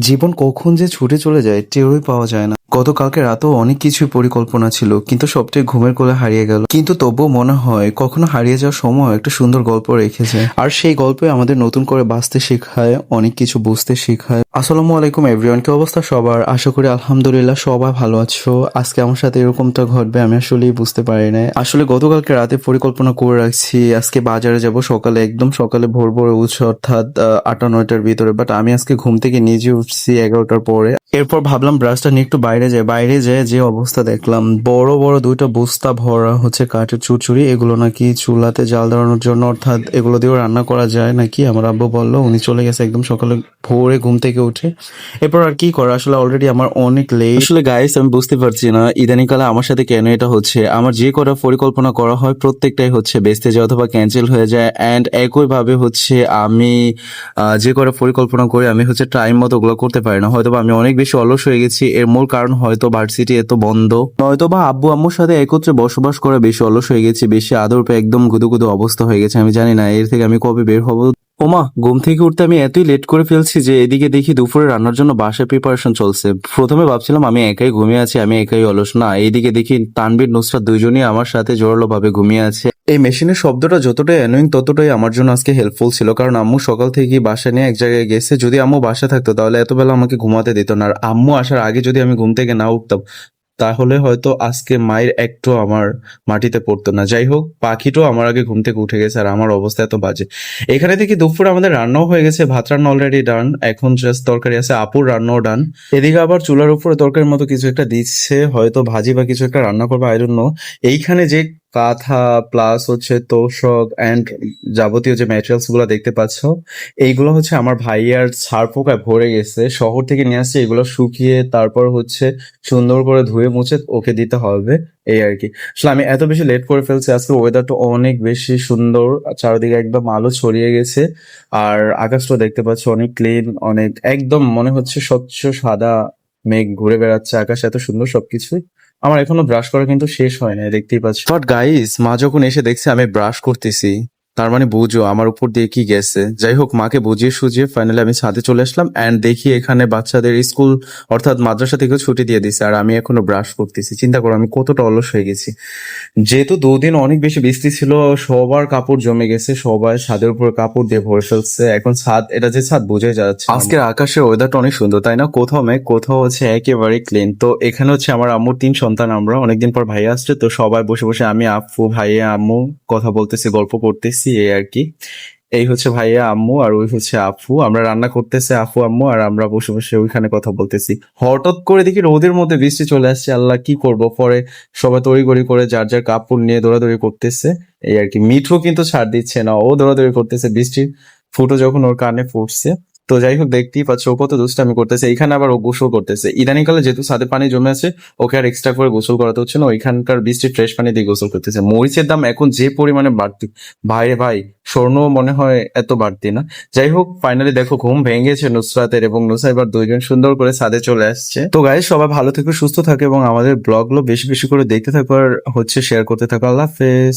জীবন কখন যে ছুটে চলে যায় টেরই পাওয়া যায় না। গতকালকে রাতেও অনেক কিছু পরিকল্পনা ছিল, কিন্তু সবটাই ঘুমের কোলে হারিয়ে গেল। কিন্তু তবুও মনে হয় কখনো হারিয়ে যাওয়ার সময় একটা সুন্দর গল্প রেখেছে। আর সেই গল্পে আমাদের নতুন করে বাঁচতে শেখায়, অনেক কিছু বুঝতে শেখায়। আসসালামু আলাইকুম এভরিওয়ান কি অবস্থা সবার? আশা করি আলহামদুলিল্লাহ সবাই ভালো আছো। আজকে আমার সাথে এরকমটা ঘটবে, আমি আসলেই বুঝতে পারি না আসলে গতকালকে রাতে পরিকল্পনা করে রাখছি, আজকে বাজারে যাব সকালে, একদম সকালে ভোর ভোর উঠছে, অর্থাৎ আটটা নয়টার ভিতরে। বাট আমি আজকে ঘুম থেকে নিজে উঠছি এগারোটার পরে। এরপর ভাবলাম ব্রাশটা নিয়ে একটু বাইরে যাই বাইরে যেয়ে যে অবস্থা দেখলাম, বড় বড় দুইটা বস্তা ভরা হচ্ছে কাঠের চুচুড়ি এগুলো নাকি চুলাতে জাল দেওয়ানোর জন্য, অর্থাৎ এগুলো দিয়েও রান্না করা যায় নাকি? আমার আব্বু বলল, উনি চলে গেছে একদম সকালে ভোরে ঘুম থেকে উঠে। এরপর আর কি করা? আসলে অলরেডি আমার অনেক লেট আসলে গাইস আমি বুঝতে পারছি না, ইদানিংকালে আমার সাথে কেন এটা হচ্ছে? আমার যে কটা পরিকল্পনা করা হয়, প্রত্যেকটাই হচ্ছে বেসতে যায় অথবা ক্যান্সেল হয়ে যায়। অ্যান্ড একইভাবে হচ্ছে আমি যে কটা পরিকল্পনা করি, আমি হচ্ছে টাইম মতো ওগুলো করতে পারি না। হয়তো আমি অনেক বেশি অলস হয়ে গেছি। এর মূল কারণ হয়তো ভার্সিটি এত বন্ধ। নয়তো বা আব্বু আম্মুর সাথে একত্রে বসবাস করে বেশি অলস হয়ে গেছি, বেশি আদর পেয়ে একদম গুদু গুদু অবস্থা হয়ে গেছে, আমি জানি না, এর থেকে আমি কবে বের হব? ওমা, ঘুম থেকে উঠতে আমি এতই লেট করে ফেলছি যে এদিকে দেখি দুপুরে রান্নার জন্য বাসায় প্রিপারেশন চলছে। প্রথমে ভাবছিলাম আমি একাই ঘুমিয়ে আছি, আমি একাই অলস। না, এইদিকে দেখি তানবীর নুসরাত দুইজনই আমার সাথে জোরালো ভাবে ঘুমিয়ে আছে। এই মেশিনের শব্দটা যতটাই অ্যানোয়িং ততটাই আমার জন্য আজকে হেল্পফুল ছিল। কারণ আম্মু সকাল থেকে বাসা নিয়ে এক জায়গায় গেছে। যদি আম্মু বাসা থাকতো, তাহলে এত বেলা আমাকে ঘুমাতে দিত না। আর আম্মু আসার আগে যদি আমি ঘুম থেকে না উঠতাম তাহলে হয়তো আজকে মায়ের একটু আমার মাটিতে পড়তো না। যাই হোক, পাখিটাও আমার আগে ঘুম থেকে উঠে গেছে আর আমার অবস্থা এত বাজে। এখানে থেকে দুপুর আমাদের রান্নাও হয়ে গেছে, ভাত রান্না অলরেডি ডান এখন জাস্ট তরকারি আছে, আপুর রান্নাও ডান এদিকে আবার চুলার উপরে তরকারির মতো কিছু একটা দিচ্ছে, হয়তো ভাজি বা কিছু একটা রান্না করবে আই ডোন্ট নো এইখানে যে কাঁথা প্লাস হচ্ছে তোষক অ্যান্ড যাবতীয় যে ম্যাটেরিয়ালসগুলো দেখতে পাচ্ছ, এইগুলো হচ্ছে আমার ভাইয়ার ছাড় পোকায় ভরে গেছে। শহর থেকে নিয়ে আসছে, এগুলো শুকিয়ে তারপর হচ্ছে সুন্দর করে ধুয়ে মুছে ওকে দিতে হবে, এই আর কি। আসলে আমি এত বেশি লেট করে ফেলছি, আজকে ওয়েদারটা অনেক বেশি সুন্দর, চারিদিকে একদম আলো ছড়িয়ে গেছে, আর আকাশটা দেখতে পাচ্ছ অনেক ক্লিন অনেক, একদম মনে হচ্ছে স্বচ্ছ সাদা মেঘ ঘুরে বেড়াচ্ছে, আকাশ এত সুন্দর সবকিছু আমার এখনও ব্রাশ করা কিন্তু শেষ হয় না দেখতেই পাচ্ছি। বাট গাইস মা যখন এসে দেখছে আমি ব্রাশ করতেছি তার মানে বুঝো আমার উপর দিয়ে কি গেছে। যাই হোক মাকে বুঝিয়ে সুঝিয়ে ফাইনালি আমি ছাদে চলে আসলাম অ্যান্ড দেখি এখানে বাচ্চাদের স্কুল অর্থাৎ মাদ্রাসা থেকেও ছুটি দিয়ে দিছে আর আমি এখনও ব্রাশ করতেছি। চিন্তা করো, আমি কতটা অলস হয়ে গেছি। যেহেতু দুদিন অনেক বেশি বৃষ্টি ছিল, সবার কাপড় জমে গেছে, সবাই ছাদের উপর কাপড় দিয়ে ভরে ফেলছে। এখন ছাদ, এটা যে ছাদ বুঝে যাচ্ছে আজকের আকাশের ওয়েদারটা অনেক সুন্দর, তাই না? কোথাও মেঘ, কোথাও হচ্ছে একেবারে ক্লিন তো এখানে হচ্ছে আমার আম্মুর তিন সন্তান, আমরা অনেকদিন পর ভাই আসছে, তো সবাই বসে বসে আমি আপ্পু ভাইয়া, আম্মু কথা বলতেছি, গল্প করতেছি। এই আর কি। এই হচ্ছে ভাইয়া, আম্মু আর ওই হচ্ছে আফু আমরা রান্না করতেছে আফু আম্মু আর আমরা বসে বসে ওইখানে কথা বলতেছি। হঠাৎ করে দেখি রোদের মধ্যে বৃষ্টি চলে আসছে। আল্লাহ, কি করব? পরে সবাই তড়িগড়ি করে যার যার কাপড় নিয়ে দৌড়াদৌড়ি করতেছে। এই আর কি, মিঠু কিন্তু ছাড় দিচ্ছে না। ও দৌড়াদৌড়ি করতেছে। বৃষ্টির ফুটো যখন ওর কানে ফুটছে তো যাই হোক দেখতেই পাচ্ছ, ও কত দুষ্টামি করতেছে। এখানে আবার ও গোসল করতেছে। ইদানিংকালে যেহেতু ছাদে পানি জমে আছে, ওকে আর এক্সট্রা করে গোসল করাতে হচ্ছে না। ওইখানকার বৃষ্টির ফ্রেশ পানি দিয়ে গোসল করতেছে। মরিচের দাম এখন যে পরিমাণে বাড়তি, ভাই ভাই, স্বর্ণ মনে হয় এত বাড়তি না। যাই হোক ফাইনালি দেখো, ঘুম ভেঙেছে নুসরাতের এবং নুসা এবার দুইজন সুন্দর করে সাদে চলে আসছে। তো গাইজ সবাই ভালো থেকে, সুস্থ থাকে এবং আমাদের ব্লগগুলো বেশি বেশি করে দেখতে থাকো আর হচ্ছে শেয়ার করতে থাকো। আল্লাহ হাফেজ।